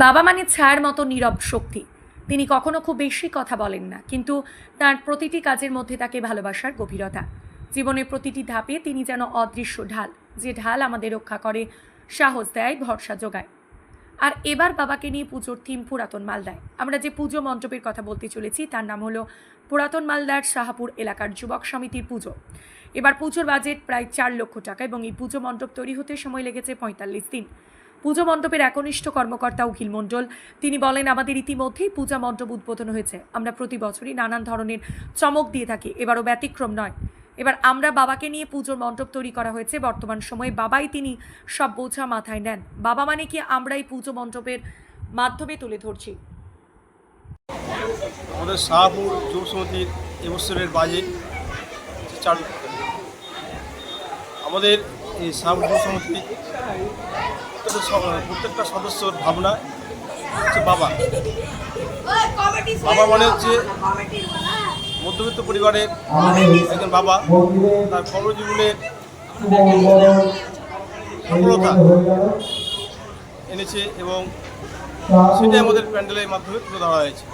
বাবা মানে ছায়ার মতো নীরব শক্তি। তিনি কখনো খুব বেশি কথা বলেন না, কিন্তু তার প্রতিটি কাজের মধ্যে তাকে ভালোবাসার গভীরতা। জীবনের প্রতিটি ধাপে তিনি যেন অদৃশ্য ঢাল, যে ঢাল আমাদের রক্ষা করে, সাহস দেয়, ভরসা যোগায়। আর এবার বাবাকে নিয়ে পুজোর থিম পুরাতন মালদায়। আমরা যে পুজো মণ্ডপের কথা বলতে চলেছি, তার নাম হলো পুরাতন মালদার শাহাপুর এলাকার যুবক সমিতির পুজো। এবার পুজোর বাজেট প্রায় চার লক্ষ টাকা এবং এই পুজো মণ্ডপ তৈরি হতে সময় লেগেছে পঁয়তাল্লিশ দিন। পুজো মণ্ডপের একনিষ্ঠ কর্মকর্তা উকিল মণ্ডল। তিনি বলেন, আমাদের ইতিমধ্যেই পূজা মণ্ডপ উদ্বোধন হয়েছে। আমরা প্রতি বছরই নানান ধরনের চমক দিয়ে থাকি। এবারও ব্যতিক্রম নয়। এবার আমরা বাবাকে নিয়ে পুজোর মণ্ডপ তৈরি করা হয়েছে। বর্তমান সময়ে বাবাই তিনি সব বোঝা মাথায় নেন। বাবা মানে কি আমরা এই পুজো মণ্ডপের মাধ্যমে তুলে ধরছি। আমাদের শাহপুর যুব এবছরের বাজেট আমাদের এই শাহপুর প্রত্যেকটা সদস্যর ভাবনা হচ্ছে বাবা। বাবা মানে হচ্ছে মধ্যবিত্ত পরিবারের একজন বাবা, তার কর্মজীবনের সফলতা এনেছে এবং সেটাই আমাদের প্যান্ডেলের মাধ্যমে তুলে ধরা হয়েছে।